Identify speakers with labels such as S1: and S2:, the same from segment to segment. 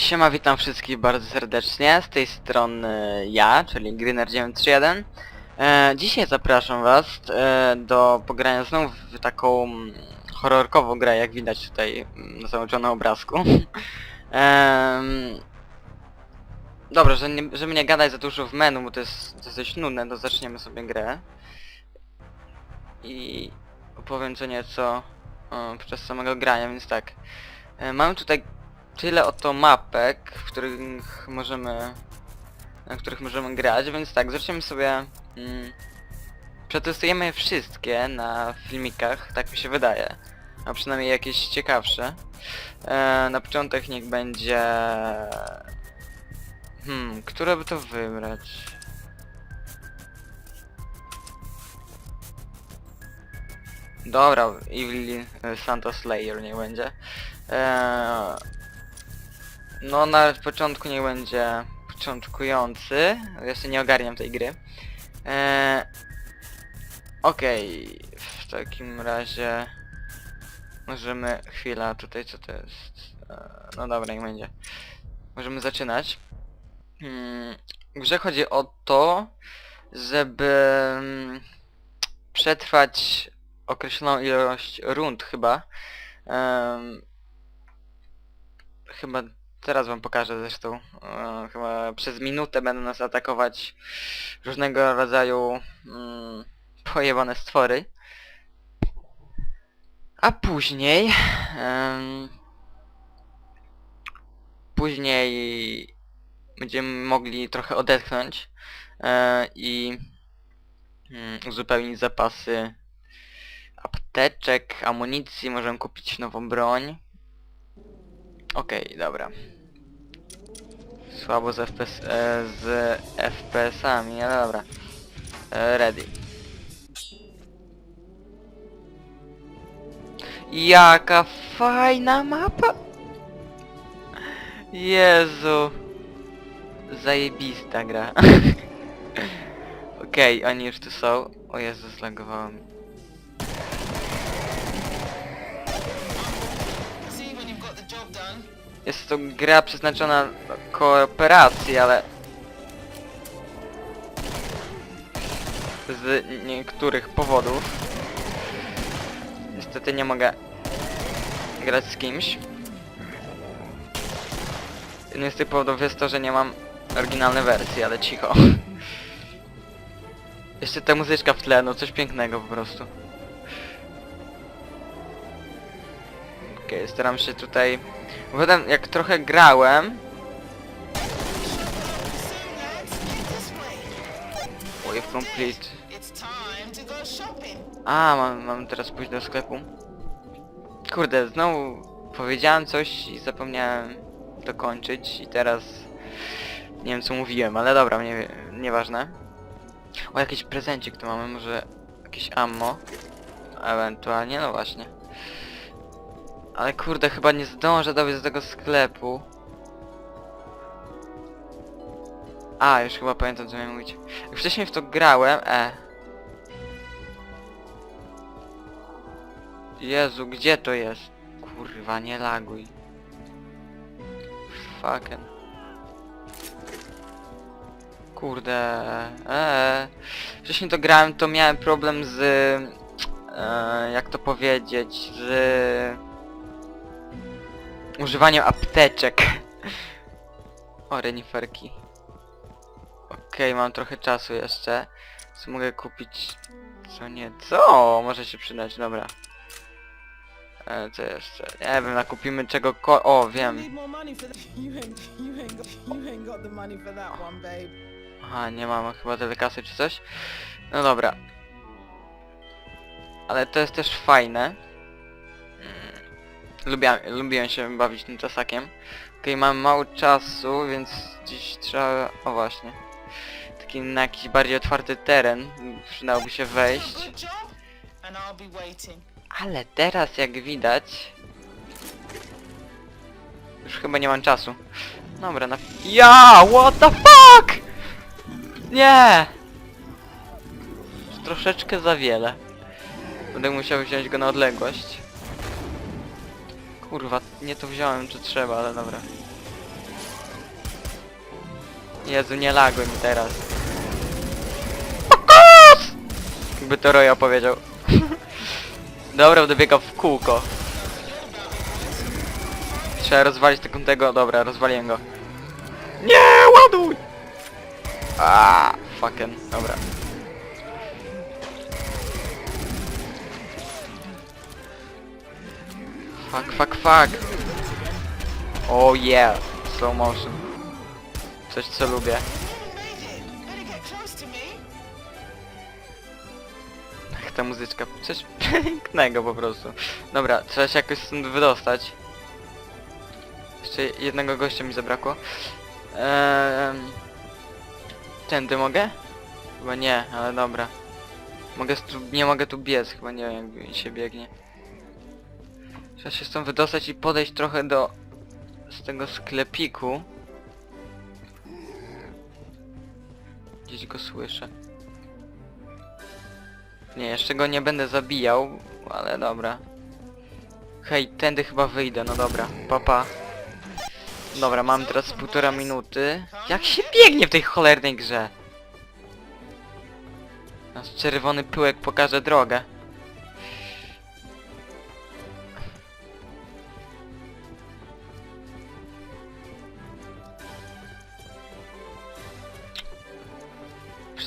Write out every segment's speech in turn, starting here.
S1: Siema, witam wszystkich bardzo serdecznie. Z tej strony ja, czyli Greener931. E, dzisiaj zapraszam was e, do pogrania znów w taką horrorkową grę, jak widać tutaj na załączonym obrazku. Em, dobra, że nie, żeby nie gadać za dużo w menu, bo to jest, dość nudne, to zaczniemy sobie grę. I opowiem co nieco o, podczas samego grania, więc tak. E, mamy tutaj tyle oto mapek, w których możemy na których możemy grać, więc tak, zaczniemy sobie mm, przetestujemy je wszystkie na filmikach, tak mi się wydaje. A przynajmniej jakieś ciekawsze. E, na początek niech będzie... Hmm, które by to wybrać? Dobra, Evil e, Santa Slayer niech będzie. Eee, no na początku niech będzie początkujący. Jeszcze nie ogarniam tej gry. Eee, Okej, w takim razie możemy... Chwila, tutaj co to jest? Eee, no dobra, niech będzie. Możemy zaczynać. Hmm, grze chodzi o to, żeby mm, przetrwać określoną ilość rund chyba. Chyba teraz wam pokażę zresztą. E, chyba przez minutę będą nas atakować różnego rodzaju mm, pojebane stwory. A później... em, później będziemy mogli trochę odetchnąć e, i mm, uzupełnić zapasy apteczek, amunicji, możemy kupić nową broń. Okej, dobra. Słabo z, FPS, e, z FPS-ami, ale dobra. E, ready. Jaka fajna mapa! Jezu! Zajebista gra. Okej, oni już tu są. O Jezu, zlagowało. Jest to gra przeznaczona do kooperacji, ale... Z niektórych powodów... Niestety nie mogę grać z kimś. Jednym z tych powodów jest to, że nie mam oryginalnej wersji, ale cicho. Jeszcze ta muzyczka w tle, no coś pięknego po prostu. Okej, staram się tutaj... Bo Potem jak trochę grałem... Wave complete. A, mam, mam teraz pójść do sklepu. Kurde, znowu powiedziałem coś i zapomniałem dokończyć i teraz nie wiem co mówiłem, ale dobra, nie, nieważne. O, jakiś prezencik tu mamy, może jakieś ammo. Ewentualnie, no właśnie. Ale kurde, chyba nie zdążę dobiec do tego sklepu. A, już chyba pamiętam co miałem mówić. Jak wcześniej w to grałem, e. Jezu, gdzie to jest? Kurwa, nie laguj. Fucking. Kurde, eee. Wcześniej to grałem, to miałem problem z... E, jak to powiedzieć, z... Używaniem apteczek. O, reniferki. Okej, mam trochę czasu jeszcze. Co mogę kupić? Co nie? Co? Może się przydać, dobra. E, co jeszcze? Nie wiem, nakupimy czego ko... O, wiem. Aha, nie mam chyba tyle kasy czy coś. No dobra. Ale to jest też fajne. Lubię, lubiłem się bawić tym czasakiem. Okej, mam mało czasu, więc dziś trzeba... O właśnie. Taki na jakiś bardziej otwarty teren. Przydałoby się wejść. Ale teraz jak widać... Już chyba nie mam czasu. Dobra, na... Ja! What the fuck! Nie! Troszeczkę za wiele. Będę musiał wziąć go na odległość. Kurwa, nie to wziąłem, czy trzeba, ale dobra. Jezu, nie laguj mi teraz. Jakby to Roy opowiedział. Dobra, będę biegał w kółko. Trzeba rozwalić tego, tego, dobra, rozwaliłem go. Nie, ładuj! Aaaa, fucking, dobra. Fuck, fuck, fuck. Oh yeah, slow motion. Coś co lubię. Ach, ta muzyczka, coś pięknego po prostu. Dobra, trzeba się jakoś stąd wydostać. Jeszcze jednego gościa mi zabrakło. Ehm... Tędy mogę? Chyba nie, ale dobra. Mogę nie mogę tu biec, chyba nie wiem jak się biegnie. Trzeba się stąd wydostać i podejść trochę do... z tego sklepiku. Gdzieś go słyszę. Nie, jeszcze go nie będę zabijał, ale dobra. Hej, tędy chyba wyjdę, no dobra, papa. Dobra, mam teraz półtora minuty. Jak się biegnie w tej cholernej grze? Nasz czerwony pyłek pokaże drogę.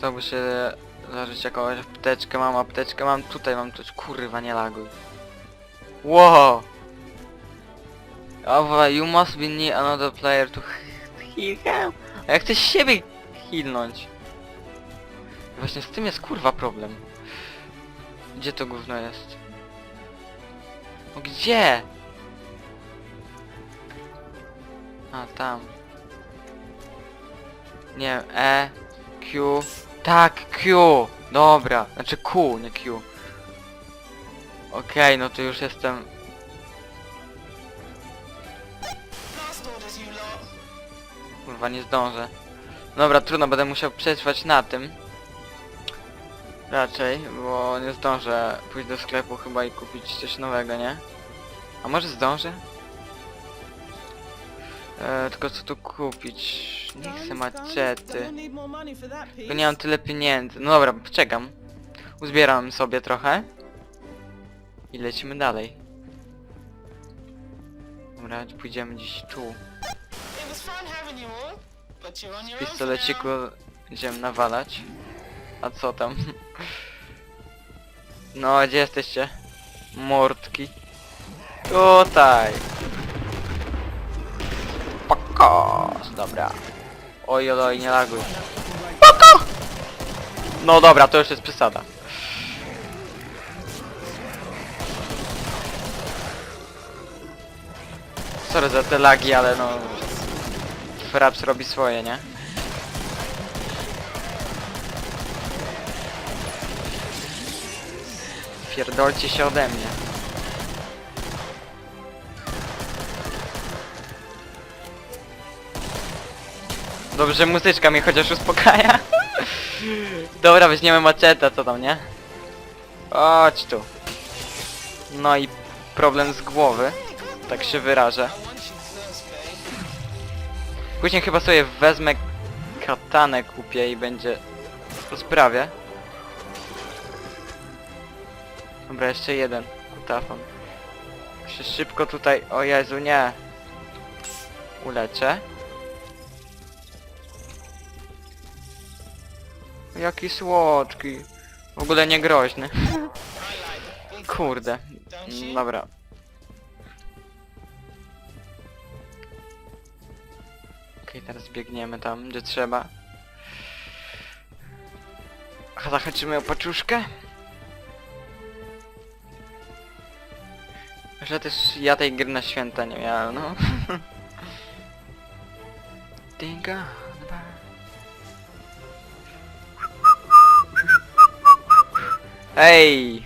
S1: Przydałoby się zażyć jakąś apteczkę, mam apteczkę, mam tutaj, mam coś, kurwa nie laguj. Wow! Owa, you must be near another player to heal him. A jak chcesz siebie healnąć? Właśnie z tym jest kurwa problem. Gdzie to gówno jest? No gdzie? A, tam. Nie E, Q. Tak, Q! Dobra, znaczy Q, nie Q. Okej, no to już jestem... Kurwa, nie zdążę. Dobra, trudno, będę musiał przetrwać na tym. Raczej, bo nie zdążę pójść do sklepu chyba i kupić coś nowego, nie? A może zdążę? E, tylko co tu kupić? Nie chcę maczety.
S2: Piece.
S1: nie mam tyle pieniędzy. No dobra, czekam. Uzbieram sobie trochę. I lecimy dalej. Dobra, pójdziemy gdzieś tu. Z pistoleciku będziemy nawalać. A co tam? No, gdzie jesteście? Mordki. Tutaj. Pakos, dobra. Oj, oj, oj, nie laguj. Pako! No dobra, to już jest przesada. Sorry za te lagi, ale no... Fraps robi swoje, nie? Pierdolcie się ode mnie. Dobrze, muzyczka mnie chociaż uspokaja. Dobra, weźmiemy maczetę, co tam, nie? Chodź tu. No i problem z głowy. Tak się wyrażę. Później chyba sobie wezmę katanę kupię i będzie po sprawie. Dobra, jeszcze jeden kutafon. Się szybko tutaj, o Jezu, nie. Uleczę. Jaki słodki. W ogóle nie groźny. Kurde. Dobra. Okej, teraz biegniemy tam, gdzie trzeba. Zahaczymy o paczuszkę. Że też ja tej gry na święta nie miałem, no. Dinga. Ej!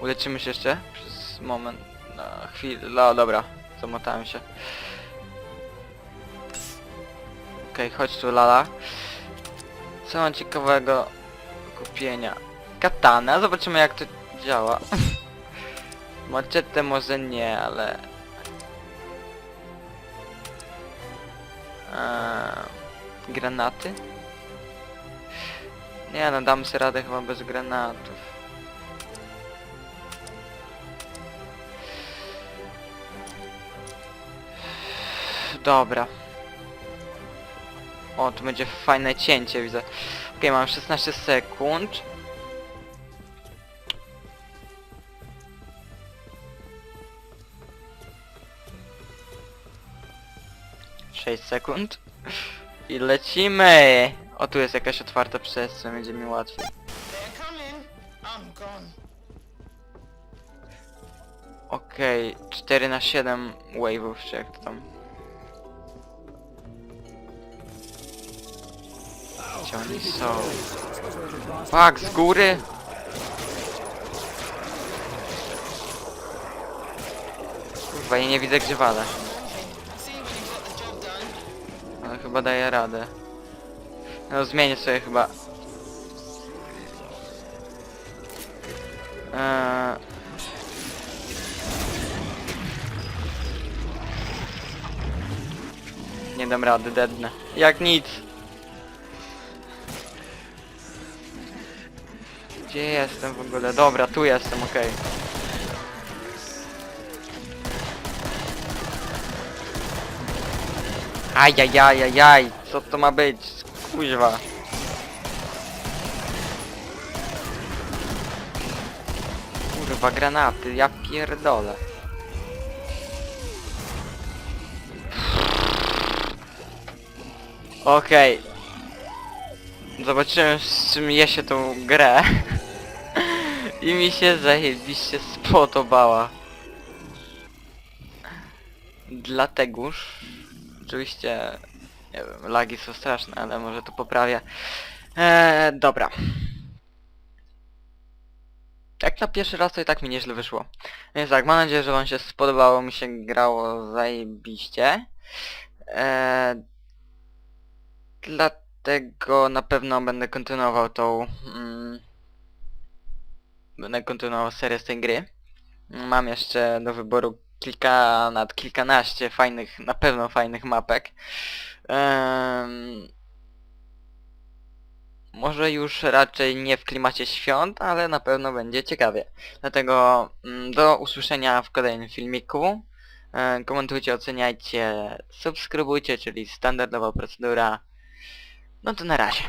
S1: Uleczymy się jeszcze? Przez moment. Na chwilę. No dobra, zamotałem się. Okej, chodź tu Lala. Co mam ciekawego kupienia? Katana, zobaczymy jak to działa. Maczetę może nie, ale... Eee, granaty? Nie no, dam sobie radę chyba bez granatów. Dobra. O, tu będzie fajne cięcie, widzę. Okej, mam 16 sekund. Sześć sekund. I lecimy! O, tu jest jakaś otwarta przestrzeń, będzie mi łatwiej. Okej, 4 na 7 wave'ów, czy jak to tam. Gdzie oni są? Fuck, z góry! Kurwa, ja nie widzę gdzie
S3: done.
S1: Ale chyba daję radę. No zmienię sobie chyba. Eee... Nie dam rady, dednę. Jak nic. Gdzie jestem w ogóle? Dobra, tu jestem, okej. Ajajajajaj, co to ma być? Kuźwa. Kurwa, granaty, ja pierdolę. Okej. Zobaczyłem z czym je się tą grę. I mi się zajebiście spodobała. Dlategoż Oczywiście, nie wiem, lagi są straszne, ale może to poprawię. Eee, dobra. Jak na pierwszy raz to i tak mi nieźle wyszło. Więc tak, mam nadzieję, że wam się spodobało, mi się grało zajebiście. Eee, dlatego na pewno będę kontynuował tą... Mm, będę kontynuował serię z tej gry. Mam jeszcze do wyboru kilka, nad kilkanaście fajnych, na pewno fajnych mapek. Em, może już raczej nie w klimacie świąt, ale na pewno będzie ciekawie. Dlatego mm, do usłyszenia w kolejnym filmiku. Komentujcie, oceniajcie, subskrybujcie, czyli standardowa procedura. No to na razie.